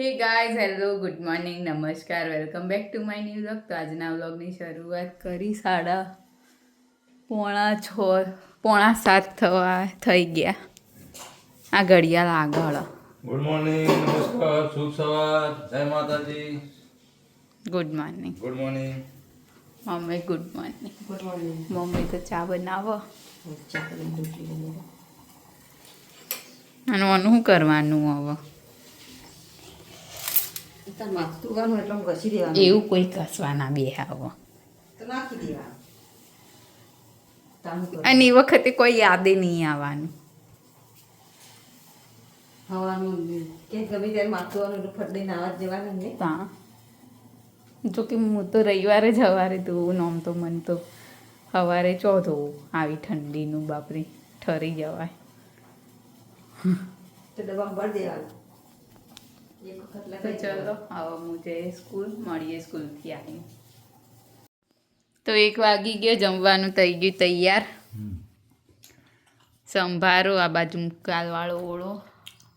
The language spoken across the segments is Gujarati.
Hey guys hello good morning નમસ્કાર welcome back to my new vlog તો આજના વ્લોગની શરૂઆત કરી સાડા પોણા છ પોણા સાત થવા થઈ ગયા. આ ઘડિયાળ આગળ. ગુડ મોર્નિંગ નમસ્કાર શુભ સવાર જય માતાજી. Good morning good morning mummy good morning good morning mummy તો ચા બનાવો. ચા બનાવો શું કરવાનું હવે તાર માથું તુવાનું એટલે આમ ઘસી દેવાનું એવું કોઈ કસવાના બે આવો અને એ વખતે કોઈ યાદે નહીં આવવાનું જ કે હું તો રવિવારે જ હવારે ધોવું નોમ તો મન તો સવારે ચો ધોવું આવી ઠંડીનું બાપરી ઠરી જવાય તો ડબ્બા ભરી દેવાનું તો ચલો. હવે હું જઈએ સ્કૂલ મળીએ સ્કૂલથી આવીને તો એક વાગી ગયો જમવાનું થઈ ગયું તૈયાર સંભારો આ બાજુ કાલવાળો ઓળો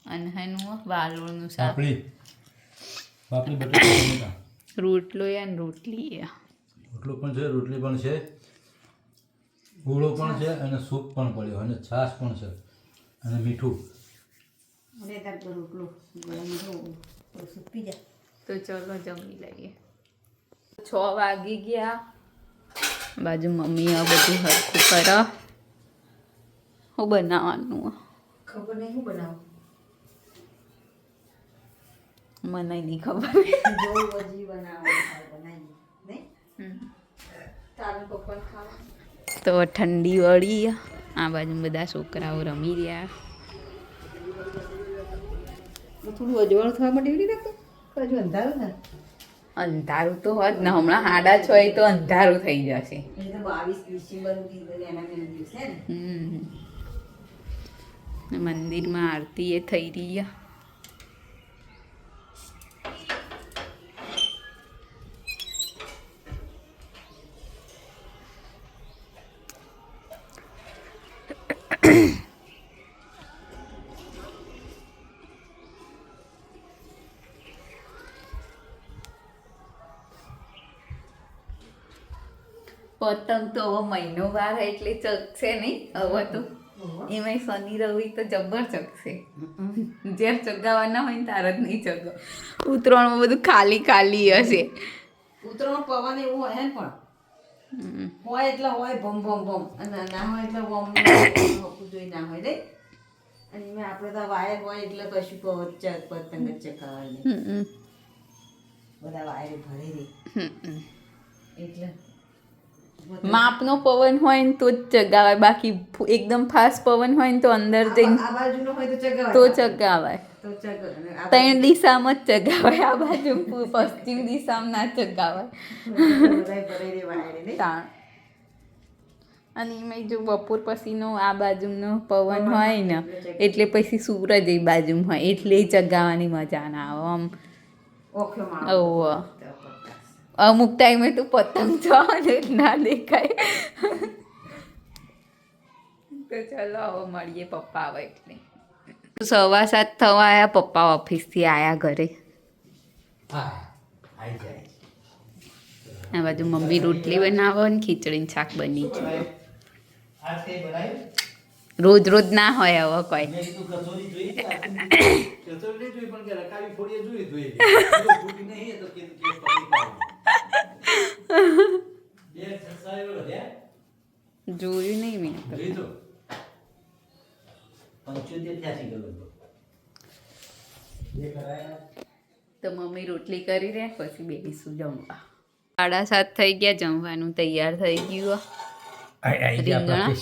અને હેનું વાલોળનું શાક રોટલો યા રોટલી રોટલો પણ છે રોટલી પણ છે ઓળો પણ છે અને સૂપ પણ પડ્યો અને છાશ પણ છે અને મીઠું તો ચલો જમી લઈએ. છ વાગી ગયા. બાજુ મમ્મી આ બધું હરખું કર. હું બનાવવાનું ખબર નહીં હું બનાવું. મને નહીં ખબર. તો ઠંડી વળી આ બાજુ બધા છોકરાઓ રમી રહ્યા. થોડું અજવાળું થવા માટે એવી રાખતો હજુ અંધારું ને અંધારું તો હોત ને હમણાં સાડા છ એ તો અંધારું થઈ જશે. મંદિરમાં આરતી એ થઈ રહી પતંગ તો હવે મહિનો વાર એટલે ચકશે નહીં. હવે તો એમાંય શનિ રવિ તો જબ્બર ચકશે. જ્યારે ચગાવવાના હોય ને તાર જ નહીં ચગાવ ઉત્તરાયણમાં બધું ખાલી ખાલી હશે. ઉત્તરાયણ પવન એવું હોય ને પણ હોય એટલે હોય ભમ ભમ ભમ. અને ના હોય એટલે ભમ જોઈ ના હોય રે. અને એમાં આપણે તો વાયર હોય એટલે કશું પતંગ જ ચકાવાય બધા વાયર ભરે રે એટલે માપનો પવન હોય ને તો જ ચગાવાય. બાકી એકદમ ફાસ્ટ પવન હોય ને તો અંદર જઈને આ બાજુનો હોય તો ચગાવાય. ત્રણ દિશામાં જ ચગાવાય. આ બાજુ પશ્ચિમ દિશામાં ના ચગાવાય. અને એમાં જો બપોર પછીનો આ બાજુનો પવન હોય ને એટલે પછી સૂરજ એ બાજુમાં હોય. એટલે ચગાવવાની મજા ના આવે. આમ ઓવ અમુક ટાઈમે તું પતંગ છો અને ના દેખાય. તો ચલો હવે મળીએ પપ્પા આવે એટલે. સવા સાત થવા આવ્યા પપ્પા ઓફિસથી આવ્યા ઘરે. આ બાજુ મમ્મી રોટલી બનાવો ને ખીચડીને શાક બની ગયું રોજ રોજ ના હોય હવે કોઈ. કચોરી જોઈએ પણ કે ફોડીએ જોઈ જોઈએ. ફૂટી નહીં તો કે જોયું નહીં મેં તો. મમ્મી રોટલી કરી રહ્યા પછી બેસીશું જમવા. સાડા સાત થઈ ગયા જમવાનું તૈયાર થઈ ગયું. રીંગણા?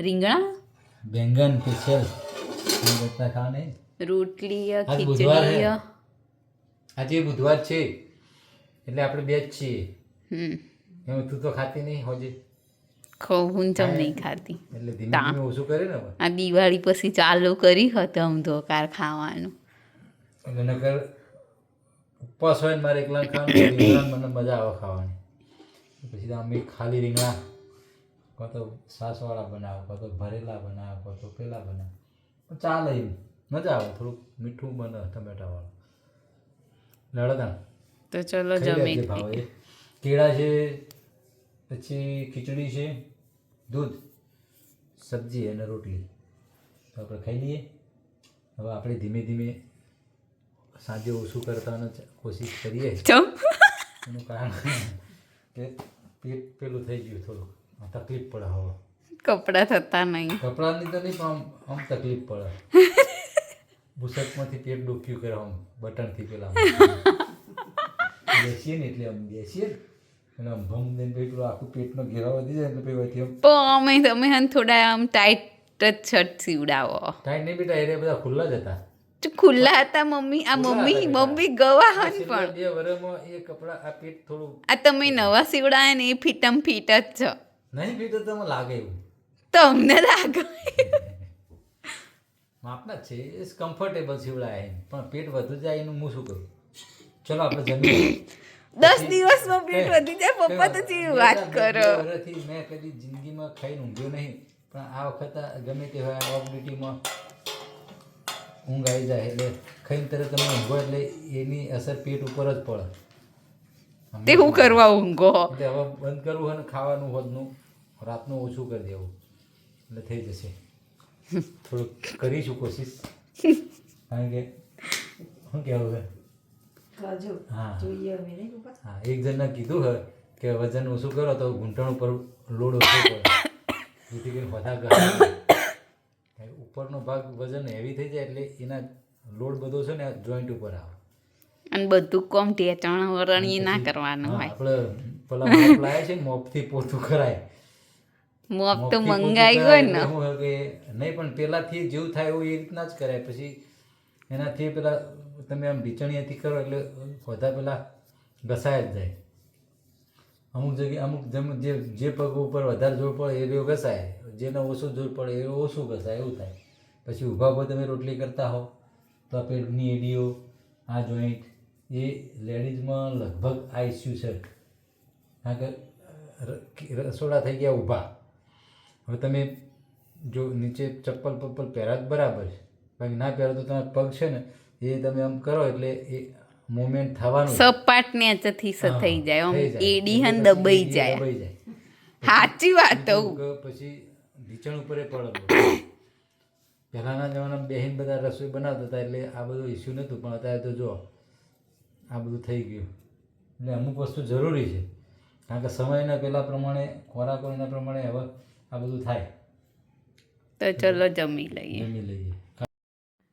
રીંગણા? બેંગન સ્પેશિયલ રોટલી ખીચડી. આજે બુધવાર છે. એટલે આપણે બે જ છીએ. હમ. એમ તું તો ખાતી નહીં હોજે. હું જમ નહીં ખાતી. એટલે ધીમે ધીમે ઓછું કરે ને આ દિવાળી પછી ચાલુ કરી હતું ધોકાર ખાવાનું. નકર ઉપવાસ હોય ને મારે એકલા ખાવાનું મને મજા આવે ખાવાની. પછી અમે ખાલી રીંગણા કાં તો સાસવાળા બનાવો કાં તો ભરેલા બનાવો કાં તો પેલા બનાવો. ચાલે મજા આવે થોડુંક મીઠું બને ટમેટાવાળું. લડતા તો ચલો જમી. કેળા છે પછી ખીચડી છે દૂધ સબ્જી અને રોટલી. તો આપણે ખાઈ લઈએ. હવે આપણે ધીમે ધીમે સાંજે ઓછું કરતાનો કોશિશ કરીએ. એનું કારણ કે પેટ પેલું થઈ ગયું થોડું તકલીફ પડે હવે. કપડાં થતા નહીં. કપડાની તો નહીં પણ આમ તકલીફ પડે. બુસકમાંથી પેટ ડૂક્યું કરે આમ બટનથી પેલા. બેસીએ ને એટલે અમે બેસીએ અને આમ ભમ દઈને પેલું આખું પેટનો ઘેરાવ વધી જાય એટલે પછી આમ. પણ અમે તમે હન થોડા આમ ટાઈટ જ શર્ટ સીવડાવો ટાઈટ નહીં બેટા એ બધા ખુલ્લા જ હતા. ખુલ્લા હતા મમ્મી આ મમ્મી મમ્મી ગવા હન પણ. બે વર્ષમાં એ કપડા આ પેટ થોડું આ તમે નવા સીવડાયા ને એ ફીટમ ફીટ જ છો. નહીં પીતો તો તમને લાગે એવું. તમને લાગે. માપના છે કમ્ફર્ટેબલ સીવડાય પણ પેટ વધુ જાય એનું હું શું કરું? ચલો આપણે જમીએ. દસ દિવસમાં પેટ વધી જાય પપ્પા તો કેવી વાત કરો. વર્ષથી મેં કદી જિંદગીમાં ખાઈને ઊંઘ્યો નહીં પણ આ વખત ગમે તે હોય ઓફ ડ્યુટીમાં ઊંઘ આવી જાય એટલે ખાઈને તરત તમે ઊંઘો એટલે એની અસર પેટ ઉપર જ પડે. તે હું કરવા ઊંઘો? એટલે હવે બંધ કરવું હોય ને ખાવાનું હોદનું રાતનું ઓછું કરી દેવું. એટલે થઈ જશે. થોડુંક કરીશું કોશિશ. કારણ કે શું કહેવું કરજો. હા. જોઈએ અમે નહીં પપ્પા? હા એક જણને કીધું હે કે વજન ઓછું કરો તો ઘૂંટણ ઉપર લોડ ઓછો પડે. જેથી કરીને બધા ગળા ઉપરનો ભાગ વજન હેવી થઈ જાય એટલે એના લોડ બધો છે ને જોઈન્ટ ઉપર આવે. અને બધું કોમ ઢેચણ વરણી ના કરવાનું હોય. આપણે પેલા મોપ છે મોપથી પોતું કરાય. મોપ તો મંગાઈ હોય ને. નહીં પણ પેલાથી જેવું થાય એવું એ રીતના જ કરાય. પછી એનાથી પેલા તમે આમ ઢીચણીયાથી કરો એટલે બધા પેલા ઘસાય જ જાય. અમુક જગ્યાએ અમુક જેમ જે જે પગ ઉપર વધારે જોર પડે એ રહ્યો ઘસાય. જેને ઓછું જોર પડે એ ઓછું ઘસાય, એવું થાય. પછી ઊભા ઊભા તમે રોટલી કરતા હો તો આ પેટની એડીઓ, આ જોઈન્ટ, એ લેડીઝમાં લગભગ આ ઇસ્યુ છે. કારણ કે રસોડા થઈ ગયા ઊભા. હવે તમે જો નીચે ચપ્પલ પપ્પલ પહેરા જ બરાબર છે. બાકી ના પહેરો તો તમારા પગ છે ને એ તમે આમ કરો એટલે એ મુવમેન્ટ થવાનું સપાટ સપાટ નેચથી સ થઈ જાય આમ એડી હન દબાઈ જાય. દબાઈ જાય. સાચી વાત તો પછી નીચણ ઉપર એ પડેલો પહેલાંના જમાનામાં બેહીન બધા રસોઈ બનાવતા હતા એટલે આ બધું ઇસ્યુ નહોતું પણ અત્યારે તો જો આ બધું થઈ ગયું. એટલે અમુક વસ્તુ જરૂરી છે. કારણ કે સમયના પહેલાં પ્રમાણે ખોરાકો એના પ્રમાણે હવે આ બધું થાય. તો ચલો જમી લઈએ. જમી લઈએ.